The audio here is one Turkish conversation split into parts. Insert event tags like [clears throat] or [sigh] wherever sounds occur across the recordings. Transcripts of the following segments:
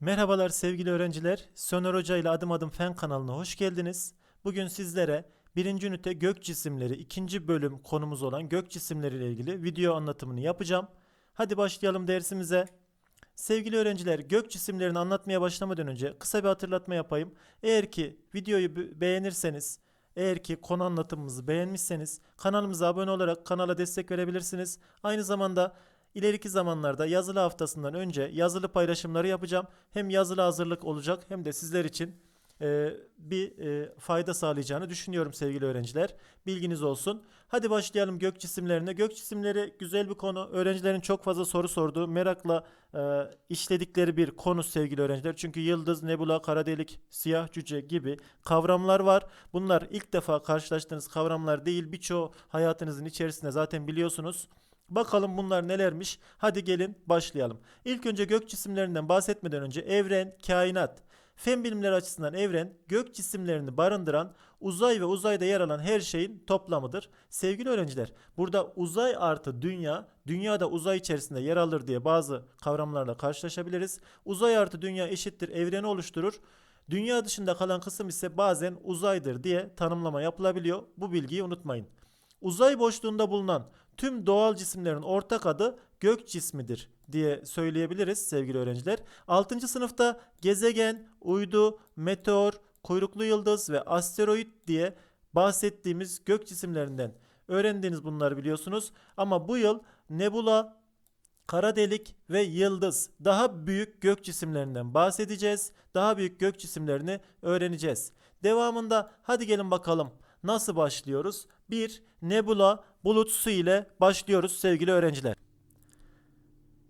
Merhabalar sevgili öğrenciler. Soner Hoca ile Adım Adım Fen kanalına hoş geldiniz. Bugün sizlere birinci ünite gök cisimleri ikinci bölüm konumuz olan gök cisimleri ile ilgili video anlatımını yapacağım. Hadi başlayalım dersimize. Sevgili öğrenciler, gök cisimlerini anlatmaya başlamadan önce kısa bir hatırlatma yapayım. Eğer ki videoyu be- beğenirseniz, eğer ki konu anlatımımızı beğenmişseniz kanalımıza abone olarak kanala destek verebilirsiniz. Aynı zamanda ileriki zamanlarda yazılı haftasından önce yazılı paylaşımları yapacağım. Hem yazılı hazırlık olacak hem de sizler için e, bir e, fayda sağlayacağını düşünüyorum sevgili öğrenciler. Bilginiz olsun. Hadi başlayalım gök cisimlerine. Gök cisimleri güzel bir konu. Öğrencilerin çok fazla soru sorduğu, merakla e, işledikleri bir konu sevgili öğrenciler. Çünkü yıldız, nebula, kara delik, siyah cüce gibi kavramlar var. Bunlar ilk defa karşılaştığınız kavramlar değil. Birçoğu hayatınızın içerisinde zaten biliyorsunuz. Bakalım bunlar nelermiş? Hadi gelin başlayalım. İlk önce gök cisimlerinden bahsetmeden önce evren, kainat, fen bilimleri açısından evren gök cisimlerini barındıran uzay ve uzayda yer alan her şeyin toplamıdır. Sevgili öğrenciler, burada uzay artı dünya, dünya da uzay içerisinde yer alır diye bazı kavramlarla karşılaşabiliriz. Uzay artı dünya eşittir evreni oluşturur. Dünya dışında kalan kısım ise bazen uzaydır diye tanımlama yapılabiliyor. Bu bilgiyi unutmayın. Uzay boşluğunda bulunan tüm doğal cisimlerin ortak adı gök cismidir diye söyleyebiliriz sevgili öğrenciler. 6. sınıfta gezegen, uydu, meteor, kuyruklu yıldız ve asteroid diye bahsettiğimiz gök cisimlerinden öğrendiğiniz bunları biliyorsunuz. Ama bu yıl nebula, kara delik ve yıldız daha büyük gök cisimlerinden bahsedeceğiz. Daha büyük gök cisimlerini öğreneceğiz. Devamında hadi gelin bakalım nasıl başlıyoruz? 1. Nebula bulutsu ile başlıyoruz sevgili öğrenciler.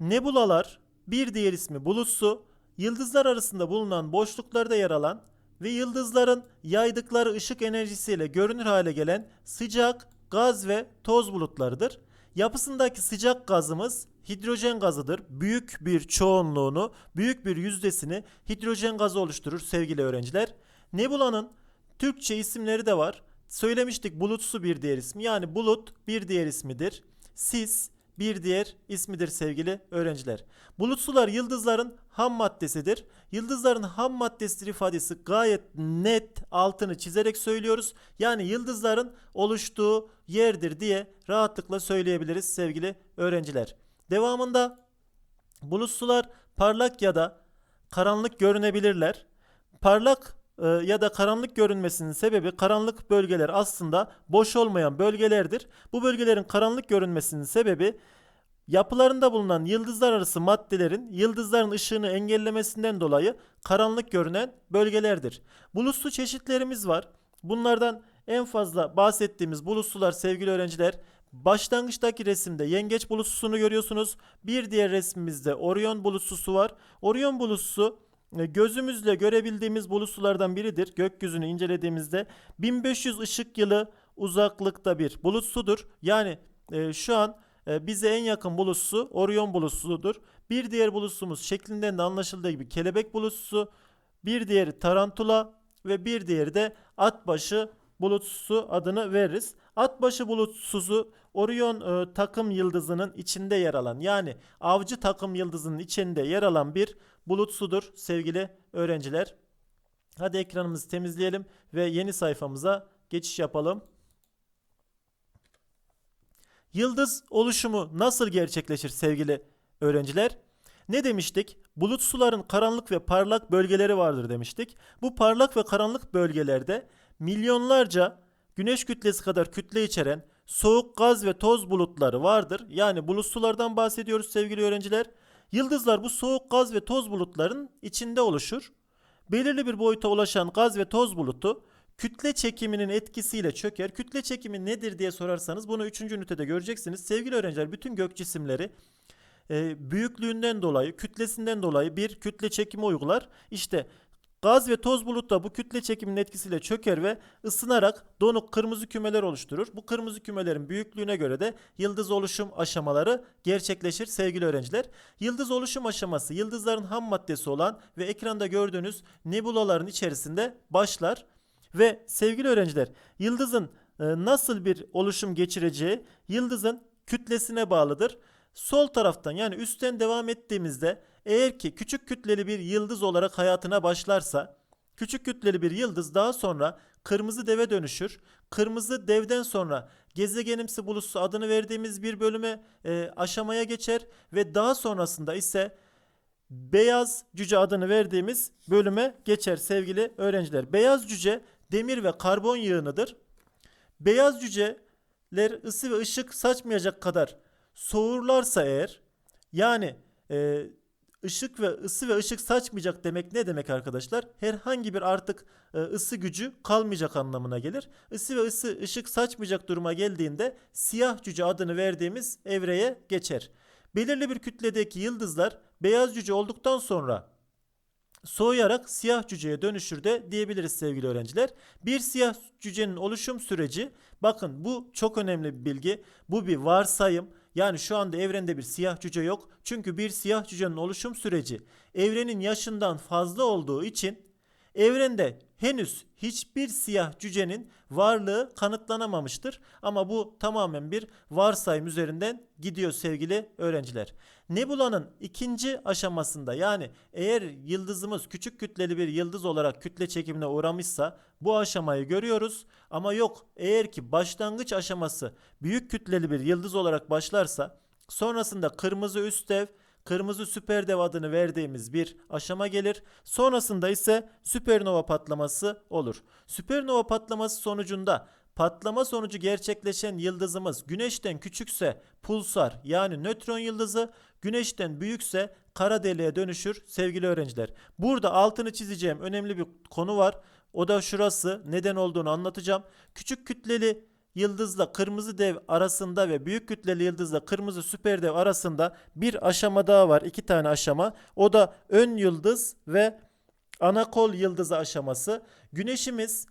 Nebulalar bir diğer ismi bulutsu, yıldızlar arasında bulunan boşluklarda yer alan ve yıldızların yaydıkları ışık enerjisiyle görünür hale gelen sıcak, gaz ve toz bulutlarıdır. Yapısındaki sıcak gazımız hidrojen gazıdır. Büyük bir çoğunluğunu, büyük bir yüzdesini hidrojen gazı oluşturur sevgili öğrenciler. Nebulanın Türkçe isimleri de var. Söylemiştik bulutsu bir diğer ismi. Yani bulut bir diğer ismidir. Sis bir diğer ismidir sevgili öğrenciler. Bulutsular yıldızların ham maddesidir. Yıldızların ham maddesidir ifadesi gayet net altını çizerek söylüyoruz. Yani yıldızların oluştuğu yerdir diye rahatlıkla söyleyebiliriz sevgili öğrenciler. Devamında bulutsular parlak ya da karanlık görünebilirler. Parlak ya da karanlık görünmesinin sebebi karanlık bölgeler aslında boş olmayan bölgelerdir. Bu bölgelerin karanlık görünmesinin sebebi yapılarında bulunan yıldızlar arası maddelerin yıldızların ışığını engellemesinden dolayı karanlık görünen bölgelerdir. Bulutsu çeşitlerimiz var. Bunlardan en fazla bahsettiğimiz bulutsular sevgili öğrenciler Başlangıçtaki resimde yengeç bulutsusunu görüyorsunuz. Bir diğer resmimizde Orion bulutsusu var. Orion bulutsusu e, gözümüzle görebildiğimiz bulutsulardan biridir. Gökyüzünü incelediğimizde 1500 ışık yılı uzaklıkta bir bulutsudur. Yani e, şu an e, bize en yakın bulutsu Orion bulutsudur. Bir diğer bulutsumuz şeklinden de anlaşıldığı gibi kelebek bulutsusu, bir diğeri tarantula ve bir diğeri de atbaşı bulutsusu adını veririz. Atbaşı bulutsuzu Orion e, takım yıldızının içinde yer alan yani avcı takım yıldızının içinde yer alan bir bulutsudur sevgili öğrenciler. Hadi ekranımızı temizleyelim ve yeni sayfamıza geçiş yapalım. Yıldız oluşumu nasıl gerçekleşir sevgili öğrenciler? Ne demiştik? Bulut suların karanlık ve parlak bölgeleri vardır demiştik. Bu parlak ve karanlık bölgelerde milyonlarca güneş kütlesi kadar kütle içeren soğuk gaz ve toz bulutları vardır. Yani bulut sulardan bahsediyoruz sevgili öğrenciler. Yıldızlar bu soğuk gaz ve toz bulutların içinde oluşur. Belirli bir boyuta ulaşan gaz ve toz bulutu kütle çekiminin etkisiyle çöker. Kütle çekimi nedir diye sorarsanız bunu 3. ünitede göreceksiniz. Sevgili öğrenciler bütün gök cisimleri e, büyüklüğünden dolayı, kütlesinden dolayı bir kütle çekimi uygular. İşte gaz ve toz bulut da bu kütle çekiminin etkisiyle çöker ve ısınarak donuk kırmızı kümeler oluşturur. Bu kırmızı kümelerin büyüklüğüne göre de yıldız oluşum aşamaları gerçekleşir sevgili öğrenciler. Yıldız oluşum aşaması yıldızların ham maddesi olan ve ekranda gördüğünüz nebulaların içerisinde başlar. Ve sevgili öğrenciler yıldızın e, nasıl bir oluşum geçireceği yıldızın kütlesine bağlıdır. Sol taraftan yani üstten devam ettiğimizde eğer ki küçük kütleli bir yıldız olarak hayatına başlarsa küçük kütleli bir yıldız daha sonra kırmızı deve dönüşür. Kırmızı devden sonra gezegenimsi bulusu adını verdiğimiz bir bölüme e, aşamaya geçer ve daha sonrasında ise beyaz cüce adını verdiğimiz bölüme geçer sevgili öğrenciler. Beyaz cüce demir ve karbon yığınıdır. Beyaz cüceler ısı ve ışık saçmayacak kadar soğurlarsa eğer yani e, ışık ve ısı ve ışık saçmayacak demek ne demek arkadaşlar? Herhangi bir artık e, ısı gücü kalmayacak anlamına gelir. Isı ve ısı ışık saçmayacak duruma geldiğinde siyah cüce adını verdiğimiz evreye geçer. Belirli bir kütledeki yıldızlar beyaz cüce olduktan sonra soğuyarak siyah cüceye dönüşür de diyebiliriz sevgili öğrenciler. Bir siyah cücenin oluşum süreci bakın bu çok önemli bir bilgi. Bu bir varsayım. Yani şu anda evrende bir siyah cüce yok. Çünkü bir siyah cücenin oluşum süreci evrenin yaşından fazla olduğu için evrende henüz hiçbir siyah cücenin varlığı kanıtlanamamıştır. Ama bu tamamen bir varsayım üzerinden gidiyor sevgili öğrenciler. Nebula'nın ikinci aşamasında yani eğer yıldızımız küçük kütleli bir yıldız olarak kütle çekimine uğramışsa bu aşamayı görüyoruz. Ama yok eğer ki başlangıç aşaması büyük kütleli bir yıldız olarak başlarsa sonrasında kırmızı üst dev kırmızı süperdev adını verdiğimiz bir aşama gelir. Sonrasında ise süpernova patlaması olur. Süpernova patlaması sonucunda patlama sonucu gerçekleşen yıldızımız güneşten küçükse pulsar yani nötron yıldızı, güneşten büyükse kara deliğe dönüşür sevgili öğrenciler. Burada altını çizeceğim önemli bir konu var. O da şurası neden olduğunu anlatacağım. Küçük kütleli yıldızla kırmızı dev arasında ve büyük kütleli yıldızla kırmızı süper dev arasında bir aşama daha var. iki tane aşama. O da ön yıldız ve ana kol yıldızı aşaması. Güneşimiz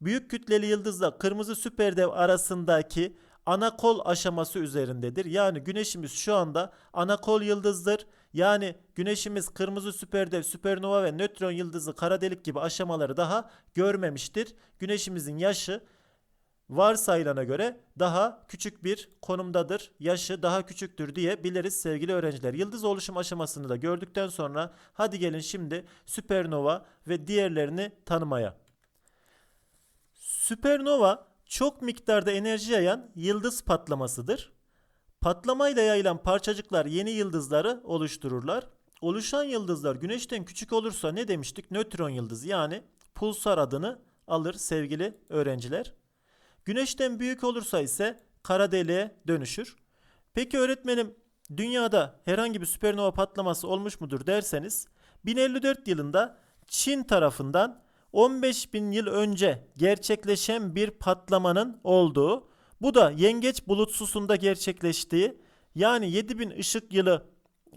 büyük kütleli yıldızla kırmızı süper dev arasındaki ana kol aşaması üzerindedir. Yani güneşimiz şu anda ana kol yıldızdır. Yani güneşimiz kırmızı süperdev, süpernova ve nötron yıldızı, kara delik gibi aşamaları daha görmemiştir. Güneşimizin yaşı varsayılana göre daha küçük bir konumdadır. Yaşı daha küçüktür diye biliriz sevgili öğrenciler. Yıldız oluşum aşamasını da gördükten sonra hadi gelin şimdi süpernova ve diğerlerini tanımaya. Süpernova çok miktarda enerji yayan yıldız patlamasıdır. Patlamayla yayılan parçacıklar yeni yıldızları oluştururlar. Oluşan yıldızlar güneşten küçük olursa ne demiştik? Nötron yıldızı yani pulsar adını alır sevgili öğrenciler. Güneşten büyük olursa ise kara deliğe dönüşür. Peki öğretmenim dünyada herhangi bir süpernova patlaması olmuş mudur derseniz 1054 yılında Çin tarafından 15 bin yıl önce gerçekleşen bir patlamanın olduğu bu da yengeç bulutsusunda gerçekleştiği yani 7000 ışık yılı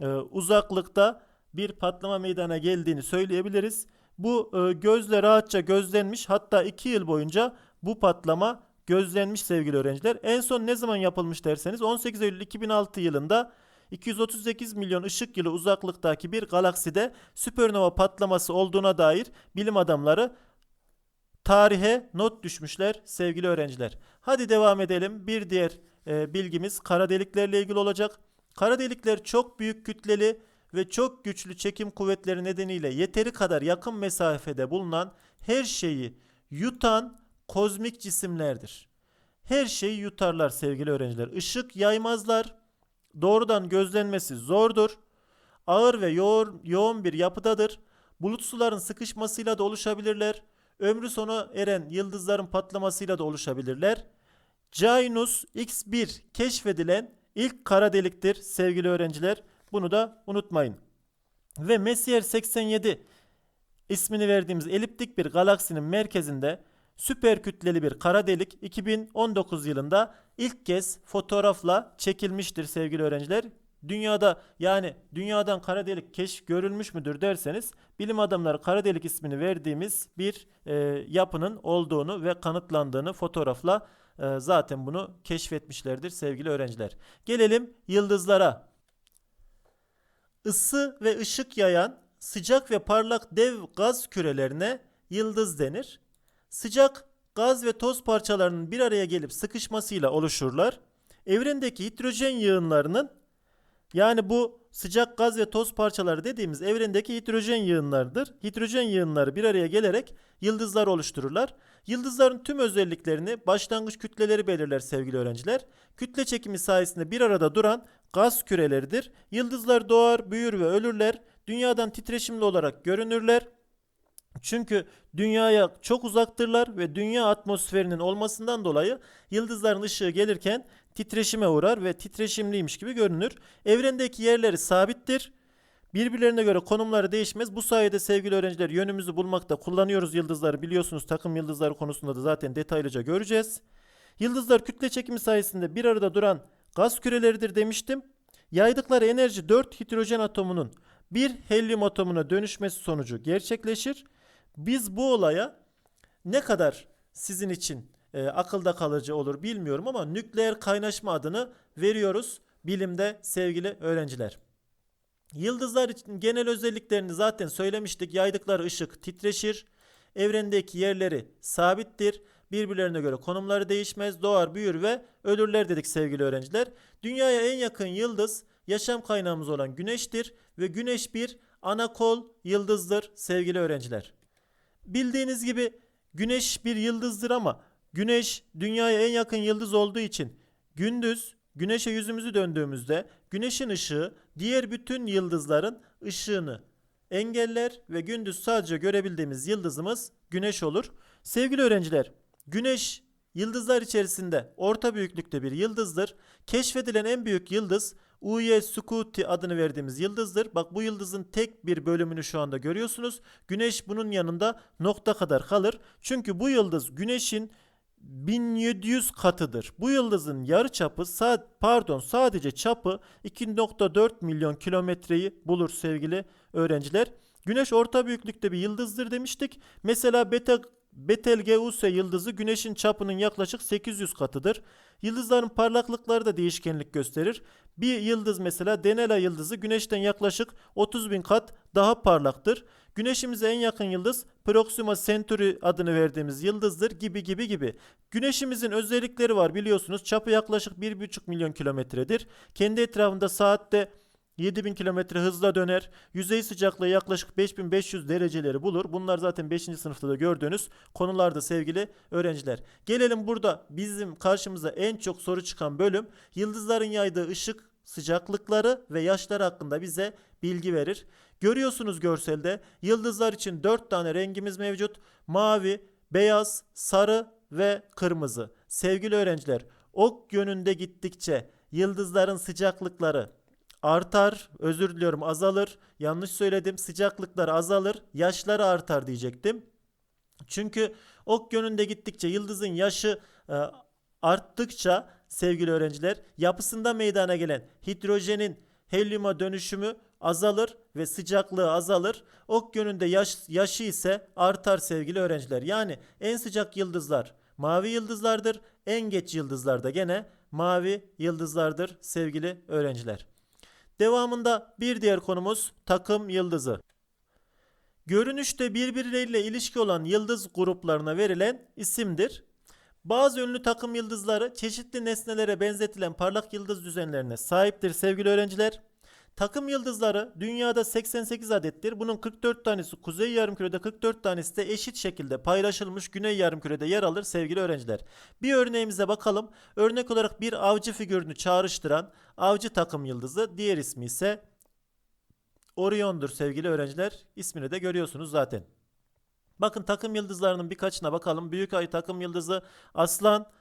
e, uzaklıkta bir patlama meydana geldiğini söyleyebiliriz. Bu e, gözle rahatça gözlenmiş hatta 2 yıl boyunca bu patlama gözlenmiş sevgili öğrenciler. En son ne zaman yapılmış derseniz 18 Eylül 2006 yılında 238 milyon ışık yılı uzaklıktaki bir galakside süpernova patlaması olduğuna dair bilim adamları tarihe not düşmüşler sevgili öğrenciler. Hadi devam edelim. Bir diğer e, bilgimiz kara deliklerle ilgili olacak. Kara delikler çok büyük kütleli ve çok güçlü çekim kuvvetleri nedeniyle yeteri kadar yakın mesafede bulunan her şeyi yutan kozmik cisimlerdir. Her şeyi yutarlar sevgili öğrenciler. Işık yaymazlar. Doğrudan gözlenmesi zordur. Ağır ve yoğun, bir yapıdadır. Bulut suların sıkışmasıyla da oluşabilirler. Ömrü sona eren yıldızların patlamasıyla da oluşabilirler. Janus X1 keşfedilen ilk kara deliktir sevgili öğrenciler. Bunu da unutmayın. Ve Messier 87 ismini verdiğimiz eliptik bir galaksinin merkezinde süper kütleli bir kara delik 2019 yılında ilk kez fotoğrafla çekilmiştir sevgili öğrenciler. Dünyada yani dünyadan kara delik keşf görülmüş müdür derseniz bilim adamları kara delik ismini verdiğimiz bir e, yapının olduğunu ve kanıtlandığını fotoğrafla e, zaten bunu keşfetmişlerdir sevgili öğrenciler. Gelelim yıldızlara. Isı ve ışık yayan sıcak ve parlak dev gaz kürelerine yıldız denir. Sıcak gaz ve toz parçalarının bir araya gelip sıkışmasıyla oluşurlar. Evrendeki hidrojen yığınlarının Yani bu sıcak gaz ve toz parçaları dediğimiz evrendeki hidrojen yığınlarıdır. Hidrojen yığınları bir araya gelerek yıldızlar oluştururlar. Yıldızların tüm özelliklerini başlangıç kütleleri belirler sevgili öğrenciler. Kütle çekimi sayesinde bir arada duran gaz küreleridir. Yıldızlar doğar, büyür ve ölürler. Dünyadan titreşimli olarak görünürler. Çünkü dünyaya çok uzaktırlar ve dünya atmosferinin olmasından dolayı yıldızların ışığı gelirken titreşime uğrar ve titreşimliymiş gibi görünür. Evrendeki yerleri sabittir. Birbirlerine göre konumları değişmez. Bu sayede sevgili öğrenciler yönümüzü bulmakta kullanıyoruz yıldızları. Biliyorsunuz takım yıldızları konusunda da zaten detaylıca göreceğiz. Yıldızlar kütle çekimi sayesinde bir arada duran gaz küreleridir demiştim. Yaydıkları enerji 4 hidrojen atomunun bir helyum atomuna dönüşmesi sonucu gerçekleşir. Biz bu olaya ne kadar sizin için e, akılda kalıcı olur bilmiyorum ama nükleer kaynaşma adını veriyoruz bilimde sevgili öğrenciler. Yıldızlar için genel özelliklerini zaten söylemiştik. Yaydıkları ışık titreşir. Evrendeki yerleri sabittir. Birbirlerine göre konumları değişmez. Doğar, büyür ve ölürler dedik sevgili öğrenciler. Dünyaya en yakın yıldız yaşam kaynağımız olan Güneş'tir ve Güneş bir ana kol yıldızdır sevgili öğrenciler. Bildiğiniz gibi Güneş bir yıldızdır ama Güneş dünyaya en yakın yıldız olduğu için gündüz Güneşe yüzümüzü döndüğümüzde Güneşin ışığı diğer bütün yıldızların ışığını engeller ve gündüz sadece görebildiğimiz yıldızımız Güneş olur. Sevgili öğrenciler, Güneş yıldızlar içerisinde orta büyüklükte bir yıldızdır. Keşfedilen en büyük yıldız UY Scuti adını verdiğimiz yıldızdır. Bak bu yıldızın tek bir bölümünü şu anda görüyorsunuz. Güneş bunun yanında nokta kadar kalır. Çünkü bu yıldız Güneş'in 1700 katıdır. Bu yıldızın yarı çapı pardon sadece çapı 2.4 milyon kilometreyi bulur sevgili öğrenciler. Güneş orta büyüklükte bir yıldızdır demiştik. Mesela beta Betelgeuse yıldızı Güneş'in çapının yaklaşık 800 katıdır. Yıldızların parlaklıkları da değişkenlik gösterir. Bir yıldız mesela Denela yıldızı Güneş'ten yaklaşık 30 bin kat daha parlaktır. Güneşimize en yakın yıldız Proxima Centauri adını verdiğimiz yıldızdır gibi gibi gibi. Güneşimizin özellikleri var biliyorsunuz. Çapı yaklaşık 1,5 milyon kilometredir. Kendi etrafında saatte 7000 kilometre hızla döner. Yüzey sıcaklığı yaklaşık 5500 dereceleri bulur. Bunlar zaten 5. sınıfta da gördüğünüz konularda sevgili öğrenciler. Gelelim burada bizim karşımıza en çok soru çıkan bölüm yıldızların yaydığı ışık sıcaklıkları ve yaşları hakkında bize bilgi verir. Görüyorsunuz görselde yıldızlar için 4 tane rengimiz mevcut. Mavi, beyaz, sarı ve kırmızı. Sevgili öğrenciler, ok yönünde gittikçe yıldızların sıcaklıkları artar, özür diliyorum azalır. Yanlış söyledim. Sıcaklıklar azalır, yaşları artar diyecektim. Çünkü ok yönünde gittikçe yıldızın yaşı e, arttıkça sevgili öğrenciler yapısında meydana gelen hidrojenin helyuma dönüşümü azalır ve sıcaklığı azalır. Ok yönünde yaş, yaşı ise artar sevgili öğrenciler. Yani en sıcak yıldızlar mavi yıldızlardır. En geç yıldızlar da gene mavi yıldızlardır sevgili öğrenciler. Devamında bir diğer konumuz takım yıldızı. Görünüşte birbirleriyle ilişki olan yıldız gruplarına verilen isimdir. Bazı ünlü takım yıldızları çeşitli nesnelere benzetilen parlak yıldız düzenlerine sahiptir sevgili öğrenciler. Takım yıldızları dünyada 88 adettir. Bunun 44 tanesi kuzey yarımkürede 44 tanesi de eşit şekilde paylaşılmış güney yarımkürede yer alır sevgili öğrenciler. Bir örneğimize bakalım. Örnek olarak bir avcı figürünü çağrıştıran avcı takım yıldızı diğer ismi ise Orion'dur sevgili öğrenciler. İsmini de görüyorsunuz zaten. Bakın takım yıldızlarının birkaçına bakalım. Büyük ay takım yıldızı aslan,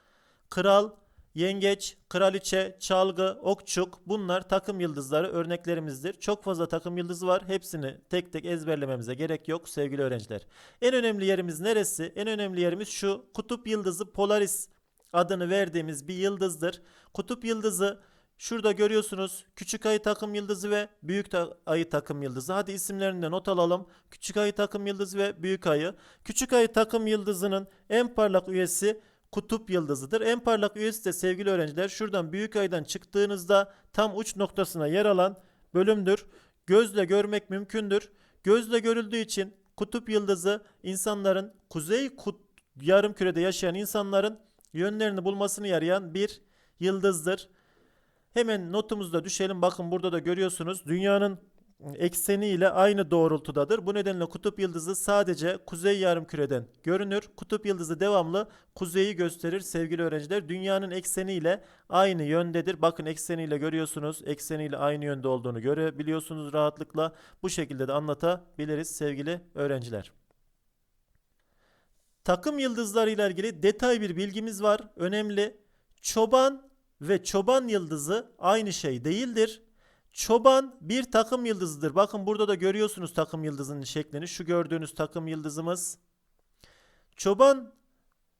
kral, Yengeç, kraliçe, çalgı, okçuk bunlar takım yıldızları örneklerimizdir. Çok fazla takım yıldızı var. Hepsini tek tek ezberlememize gerek yok sevgili öğrenciler. En önemli yerimiz neresi? En önemli yerimiz şu. Kutup yıldızı Polaris adını verdiğimiz bir yıldızdır. Kutup yıldızı şurada görüyorsunuz. Küçük ayı takım yıldızı ve büyük ayı takım yıldızı. Hadi isimlerini de not alalım. Küçük ayı takım yıldızı ve büyük ayı. Küçük ayı takım yıldızının en parlak üyesi kutup yıldızıdır. En parlak üyesi de sevgili öğrenciler şuradan büyük aydan çıktığınızda tam uç noktasına yer alan bölümdür. Gözle görmek mümkündür. Gözle görüldüğü için kutup yıldızı insanların kuzey kut yarım kürede yaşayan insanların yönlerini bulmasını yarayan bir yıldızdır. Hemen notumuzda düşelim. Bakın burada da görüyorsunuz. Dünyanın ekseni ile aynı doğrultudadır. Bu nedenle kutup yıldızı sadece kuzey yarımküreden görünür. Kutup yıldızı devamlı kuzeyi gösterir sevgili öğrenciler. Dünyanın ekseni ile aynı yöndedir. Bakın ekseniyle görüyorsunuz. Ekseniyle aynı yönde olduğunu görebiliyorsunuz rahatlıkla. Bu şekilde de anlatabiliriz sevgili öğrenciler. Takım yıldızları ile ilgili detay bir bilgimiz var. Önemli. Çoban ve çoban yıldızı aynı şey değildir. Çoban bir takım yıldızıdır. Bakın burada da görüyorsunuz takım yıldızının şeklini. Şu gördüğünüz takım yıldızımız. Çoban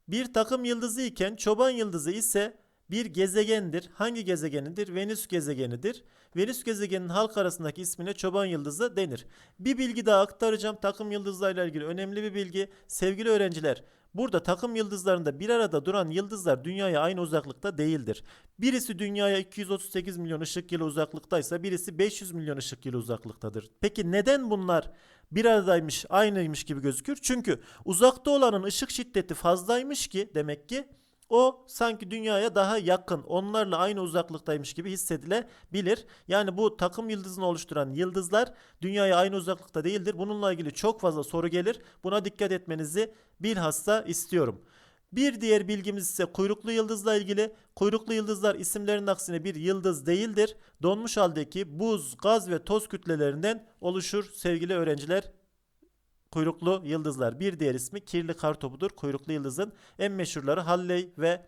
bir takım yıldızı iken çoban yıldızı ise bir gezegendir. Hangi gezegenidir? Venüs gezegenidir. Venüs gezegeninin halk arasındaki ismine çoban yıldızı denir. Bir bilgi daha aktaracağım takım yıldızlarıyla ilgili önemli bir bilgi. Sevgili öğrenciler, burada takım yıldızlarında bir arada duran yıldızlar dünyaya aynı uzaklıkta değildir. Birisi dünyaya 238 milyon ışık yılı uzaklıktaysa birisi 500 milyon ışık yılı uzaklıktadır. Peki neden bunlar bir aradaymış, aynıymış gibi gözükür? Çünkü uzakta olanın ışık şiddeti fazlaymış ki demek ki o sanki dünyaya daha yakın, onlarla aynı uzaklıktaymış gibi hissedilebilir. Yani bu takım yıldızını oluşturan yıldızlar dünyaya aynı uzaklıkta değildir. Bununla ilgili çok fazla soru gelir. Buna dikkat etmenizi bilhassa istiyorum. Bir diğer bilgimiz ise kuyruklu yıldızla ilgili. Kuyruklu yıldızlar isimlerinin aksine bir yıldız değildir. Donmuş haldeki buz, gaz ve toz kütlelerinden oluşur sevgili öğrenciler. Kuyruklu yıldızlar. Bir diğer ismi kirli kar topudur. Kuyruklu yıldızın en meşhurları Halley ve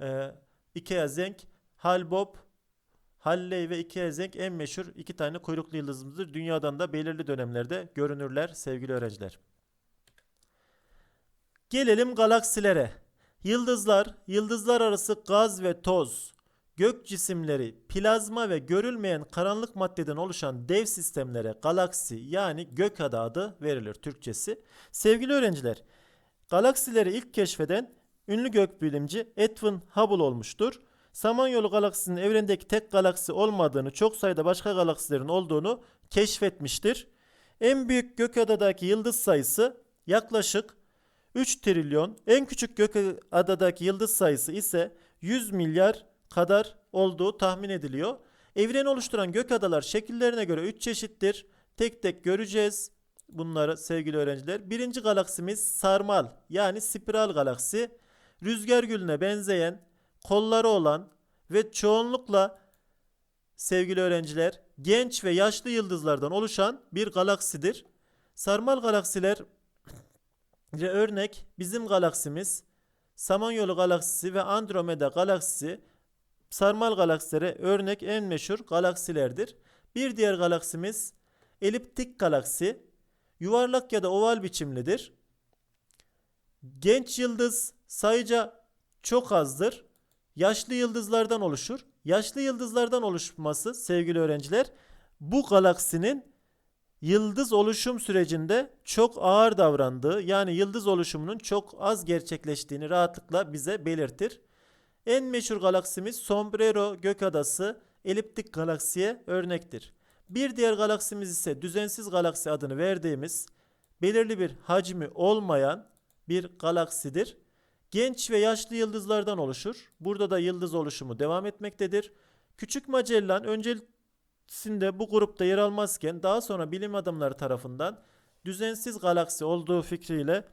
e, Ikea Zenk. Halbob, Halley ve Ikea Zenk en meşhur iki tane kuyruklu yıldızımızdır. Dünyadan da belirli dönemlerde görünürler sevgili öğrenciler. Gelelim galaksilere. Yıldızlar, yıldızlar arası gaz ve toz, gök cisimleri, plazma ve görülmeyen karanlık maddeden oluşan dev sistemlere galaksi yani gökada adı verilir Türkçesi. Sevgili öğrenciler, galaksileri ilk keşfeden ünlü gökbilimci Edwin Hubble olmuştur. Samanyolu galaksisinin evrendeki tek galaksi olmadığını, çok sayıda başka galaksilerin olduğunu keşfetmiştir. En büyük gökadadaki yıldız sayısı yaklaşık 3 trilyon. En küçük gökadadaki yıldız sayısı ise 100 milyar kadar olduğu tahmin ediliyor. Evreni oluşturan gök adalar şekillerine göre 3 çeşittir. Tek tek göreceğiz bunları sevgili öğrenciler. Birinci galaksimiz sarmal yani spiral galaksi. Rüzgar gülüne benzeyen, kolları olan ve çoğunlukla sevgili öğrenciler genç ve yaşlı yıldızlardan oluşan bir galaksidir. Sarmal galaksiler [clears throat] örnek bizim galaksimiz, Samanyolu galaksisi ve Andromeda galaksisi sarmal galaksilere örnek en meşhur galaksilerdir. Bir diğer galaksimiz eliptik galaksi. Yuvarlak ya da oval biçimlidir. Genç yıldız sayıca çok azdır. Yaşlı yıldızlardan oluşur. Yaşlı yıldızlardan oluşması sevgili öğrenciler bu galaksinin yıldız oluşum sürecinde çok ağır davrandığı yani yıldız oluşumunun çok az gerçekleştiğini rahatlıkla bize belirtir. En meşhur galaksimiz Sombrero Gökadası eliptik galaksiye örnektir. Bir diğer galaksimiz ise düzensiz galaksi adını verdiğimiz belirli bir hacmi olmayan bir galaksidir. Genç ve yaşlı yıldızlardan oluşur. Burada da yıldız oluşumu devam etmektedir. Küçük Magellan öncesinde bu grupta yer almazken daha sonra bilim adamları tarafından düzensiz galaksi olduğu fikriyle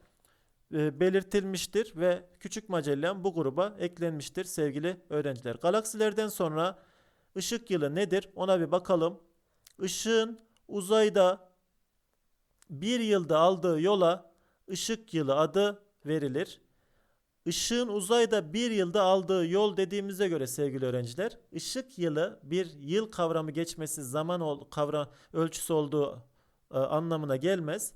belirtilmiştir ve Küçük Magellan bu gruba eklenmiştir sevgili öğrenciler. Galaksilerden sonra ışık yılı nedir ona bir bakalım. Işığın uzayda bir yılda aldığı yola ışık yılı adı verilir. Işığın uzayda bir yılda aldığı yol dediğimize göre sevgili öğrenciler, ışık yılı bir yıl kavramı geçmesi zaman kavram ölçüsü olduğu e, anlamına gelmez.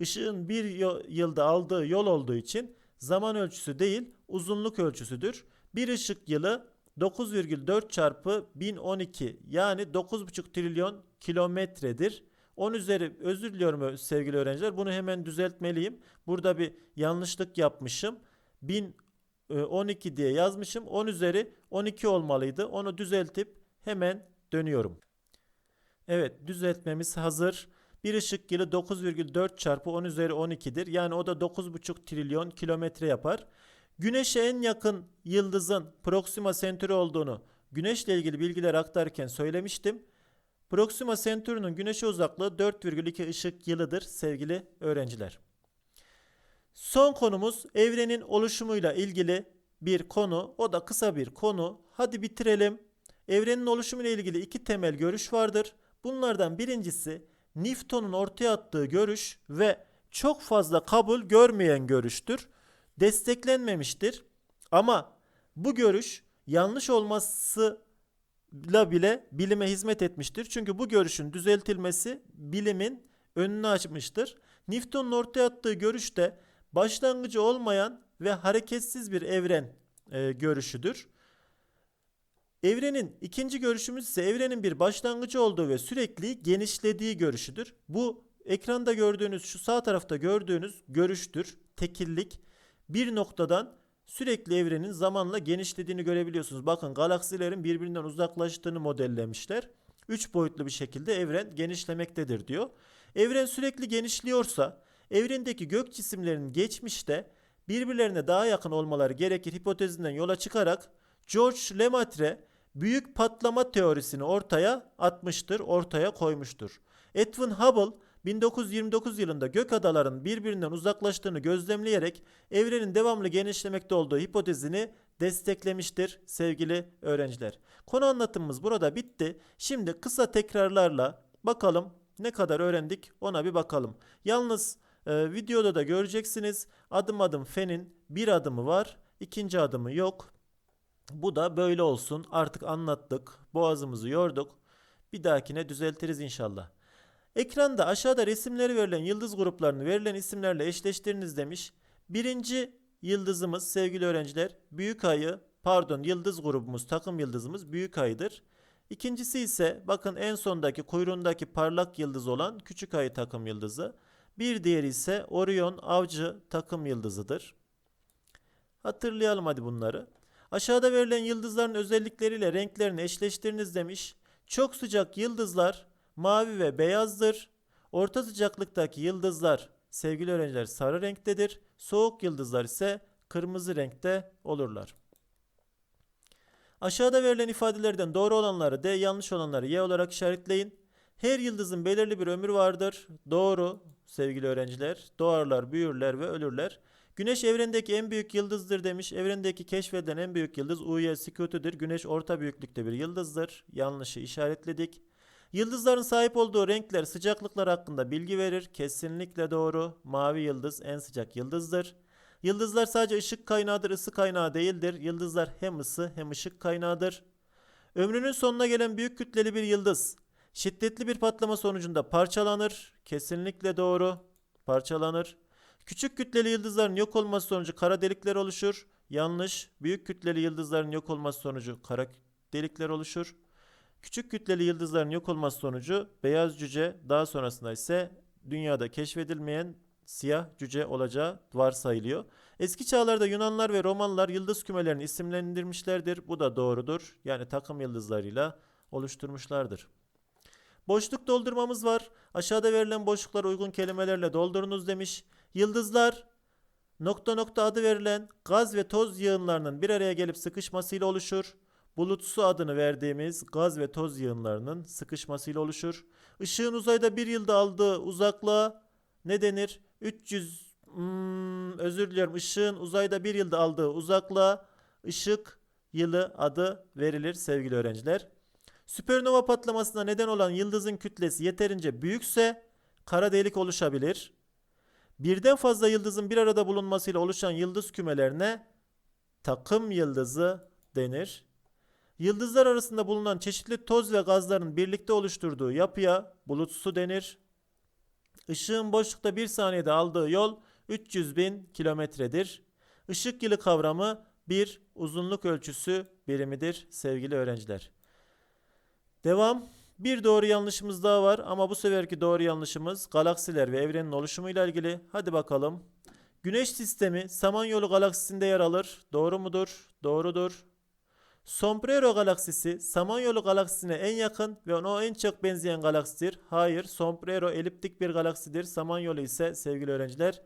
Işığın bir yılda aldığı yol olduğu için zaman ölçüsü değil uzunluk ölçüsüdür. Bir ışık yılı 9,4 çarpı 1012 yani 9,5 trilyon kilometredir. 10 üzeri özür diliyorum sevgili öğrenciler bunu hemen düzeltmeliyim. Burada bir yanlışlık yapmışım. 1012 diye yazmışım. 10 üzeri 12 olmalıydı. Onu düzeltip hemen dönüyorum. Evet düzeltmemiz hazır. Bir ışık yılı 9,4 çarpı 10 üzeri 12'dir. Yani o da 9,5 trilyon kilometre yapar. Güneşe en yakın yıldızın Proxima Centauri olduğunu Güneşle ilgili bilgiler aktarırken söylemiştim. Proxima Centauri'nin güneşe uzaklığı 4,2 ışık yılıdır sevgili öğrenciler. Son konumuz evrenin oluşumuyla ilgili bir konu. O da kısa bir konu. Hadi bitirelim. Evrenin oluşumuyla ilgili iki temel görüş vardır. Bunlardan birincisi Newton'un ortaya attığı görüş ve çok fazla kabul görmeyen görüştür. Desteklenmemiştir. Ama bu görüş yanlış olmasıyla bile bilime hizmet etmiştir. Çünkü bu görüşün düzeltilmesi bilimin önünü açmıştır. Newton'un ortaya attığı görüşte başlangıcı olmayan ve hareketsiz bir evren e, görüşüdür. Evrenin ikinci görüşümüz ise evrenin bir başlangıcı olduğu ve sürekli genişlediği görüşüdür. Bu ekranda gördüğünüz şu sağ tarafta gördüğünüz görüştür. Tekillik bir noktadan sürekli evrenin zamanla genişlediğini görebiliyorsunuz. Bakın galaksilerin birbirinden uzaklaştığını modellemişler. Üç boyutlu bir şekilde evren genişlemektedir diyor. Evren sürekli genişliyorsa evrendeki gök cisimlerinin geçmişte birbirlerine daha yakın olmaları gerekir hipotezinden yola çıkarak George Lemaitre büyük patlama teorisini ortaya atmıştır, ortaya koymuştur. Edwin Hubble 1929 yılında gök adaların birbirinden uzaklaştığını gözlemleyerek evrenin devamlı genişlemekte olduğu hipotezini desteklemiştir sevgili öğrenciler. Konu anlatımımız burada bitti. Şimdi kısa tekrarlarla bakalım ne kadar öğrendik ona bir bakalım. Yalnız e, videoda da göreceksiniz adım adım fenin bir adımı var ikinci adımı yok. Bu da böyle olsun artık anlattık boğazımızı yorduk. Bir dahakine düzeltiriz inşallah. Ekranda aşağıda resimleri verilen yıldız gruplarını verilen isimlerle eşleştiriniz demiş. Birinci yıldızımız sevgili öğrenciler büyük ayı pardon yıldız grubumuz takım yıldızımız büyük ayıdır. İkincisi ise bakın en sondaki kuyruğundaki parlak yıldız olan küçük ayı takım yıldızı. Bir diğeri ise Orion avcı takım yıldızıdır. Hatırlayalım hadi bunları. Aşağıda verilen yıldızların özellikleriyle renklerini eşleştiriniz demiş. Çok sıcak yıldızlar mavi ve beyazdır. Orta sıcaklıktaki yıldızlar sevgili öğrenciler sarı renktedir. Soğuk yıldızlar ise kırmızı renkte olurlar. Aşağıda verilen ifadelerden doğru olanları D, yanlış olanları Y olarak işaretleyin. Her yıldızın belirli bir ömrü vardır. Doğru sevgili öğrenciler. Doğarlar, büyürler ve ölürler. Güneş evrendeki en büyük yıldızdır demiş. Evrendeki keşfedilen en büyük yıldız Uya Scutu'dur. Güneş orta büyüklükte bir yıldızdır. Yanlışı işaretledik. Yıldızların sahip olduğu renkler sıcaklıklar hakkında bilgi verir. Kesinlikle doğru. Mavi yıldız en sıcak yıldızdır. Yıldızlar sadece ışık kaynağıdır, ısı kaynağı değildir. Yıldızlar hem ısı hem ışık kaynağıdır. Ömrünün sonuna gelen büyük kütleli bir yıldız şiddetli bir patlama sonucunda parçalanır. Kesinlikle doğru. Parçalanır. Küçük kütleli yıldızların yok olması sonucu kara delikler oluşur. Yanlış. Büyük kütleli yıldızların yok olması sonucu kara delikler oluşur. Küçük kütleli yıldızların yok olması sonucu beyaz cüce daha sonrasında ise dünyada keşfedilmeyen siyah cüce olacağı varsayılıyor. Eski çağlarda Yunanlar ve Romanlar yıldız kümelerini isimlendirmişlerdir. Bu da doğrudur. Yani takım yıldızlarıyla oluşturmuşlardır. Boşluk doldurmamız var. Aşağıda verilen boşluklara uygun kelimelerle doldurunuz demiş. Yıldızlar nokta nokta adı verilen gaz ve toz yığınlarının bir araya gelip sıkışmasıyla oluşur. Bulutsu adını verdiğimiz gaz ve toz yığınlarının sıkışmasıyla oluşur. Işığın uzayda bir yılda aldığı uzaklığa ne denir? 300 hmm, özür diliyorum. Işığın uzayda bir yılda aldığı uzaklığa ışık yılı adı verilir sevgili öğrenciler. Süpernova patlamasına neden olan yıldızın kütlesi yeterince büyükse kara delik oluşabilir. Birden fazla yıldızın bir arada bulunmasıyla oluşan yıldız kümelerine takım yıldızı denir. Yıldızlar arasında bulunan çeşitli toz ve gazların birlikte oluşturduğu yapıya bulutsu denir. Işığın boşlukta bir saniyede aldığı yol 300 bin kilometredir. Işık yılı kavramı bir uzunluk ölçüsü birimidir sevgili öğrenciler. Devam. Bir doğru yanlışımız daha var ama bu seferki doğru yanlışımız galaksiler ve evrenin oluşumuyla ilgili. Hadi bakalım. Güneş sistemi Samanyolu galaksisinde yer alır. Doğru mudur? Doğrudur. Sombrero galaksisi Samanyolu galaksisine en yakın ve ona en çok benzeyen galaksidir. Hayır, Sombrero eliptik bir galaksidir. Samanyolu ise sevgili öğrenciler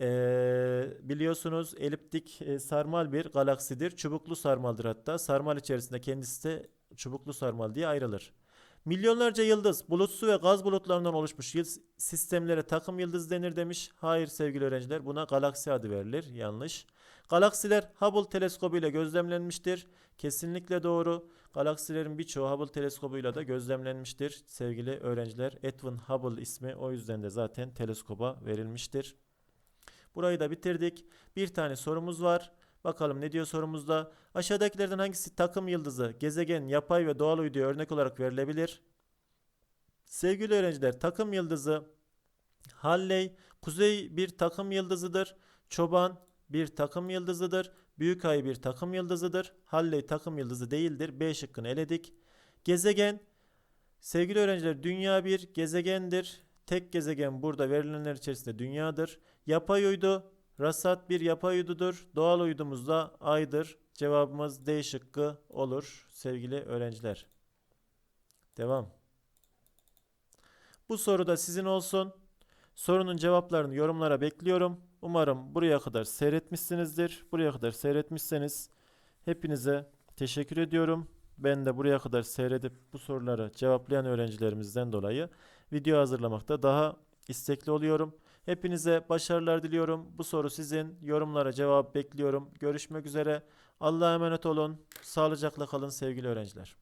Ee, biliyorsunuz eliptik e, sarmal bir galaksidir. Çubuklu sarmaldır hatta. Sarmal içerisinde kendisi de çubuklu sarmal diye ayrılır. Milyonlarca yıldız, bulut su ve gaz bulutlarından oluşmuş yıldız sistemlere takım yıldız denir demiş. Hayır sevgili öğrenciler buna galaksi adı verilir. Yanlış. Galaksiler Hubble teleskobu ile gözlemlenmiştir. Kesinlikle doğru. Galaksilerin birçoğu Hubble teleskobuyla da gözlemlenmiştir. Sevgili öğrenciler Edwin Hubble ismi o yüzden de zaten teleskoba verilmiştir. Burayı da bitirdik. Bir tane sorumuz var. Bakalım ne diyor sorumuzda? Aşağıdakilerden hangisi takım yıldızı, gezegen, yapay ve doğal uyduya örnek olarak verilebilir? Sevgili öğrenciler, takım yıldızı Halley, Kuzey bir takım yıldızıdır. Çoban bir takım yıldızıdır. Büyük Ay bir takım yıldızıdır. Halley takım yıldızı değildir. B şıkkını eledik. Gezegen, sevgili öğrenciler, Dünya bir gezegendir. Tek gezegen burada verilenler içerisinde Dünya'dır. Yapay uydu, Rasat bir yapay uydudur. Doğal uydumuz da Ay'dır. Cevabımız D şıkkı olur sevgili öğrenciler. Devam. Bu soru da sizin olsun. Sorunun cevaplarını yorumlara bekliyorum. Umarım buraya kadar seyretmişsinizdir. Buraya kadar seyretmişseniz hepinize teşekkür ediyorum. Ben de buraya kadar seyredip bu soruları cevaplayan öğrencilerimizden dolayı video hazırlamakta daha istekli oluyorum. Hepinize başarılar diliyorum. Bu soru sizin. Yorumlara cevap bekliyorum. Görüşmek üzere. Allah'a emanet olun. Sağlıcakla kalın sevgili öğrenciler.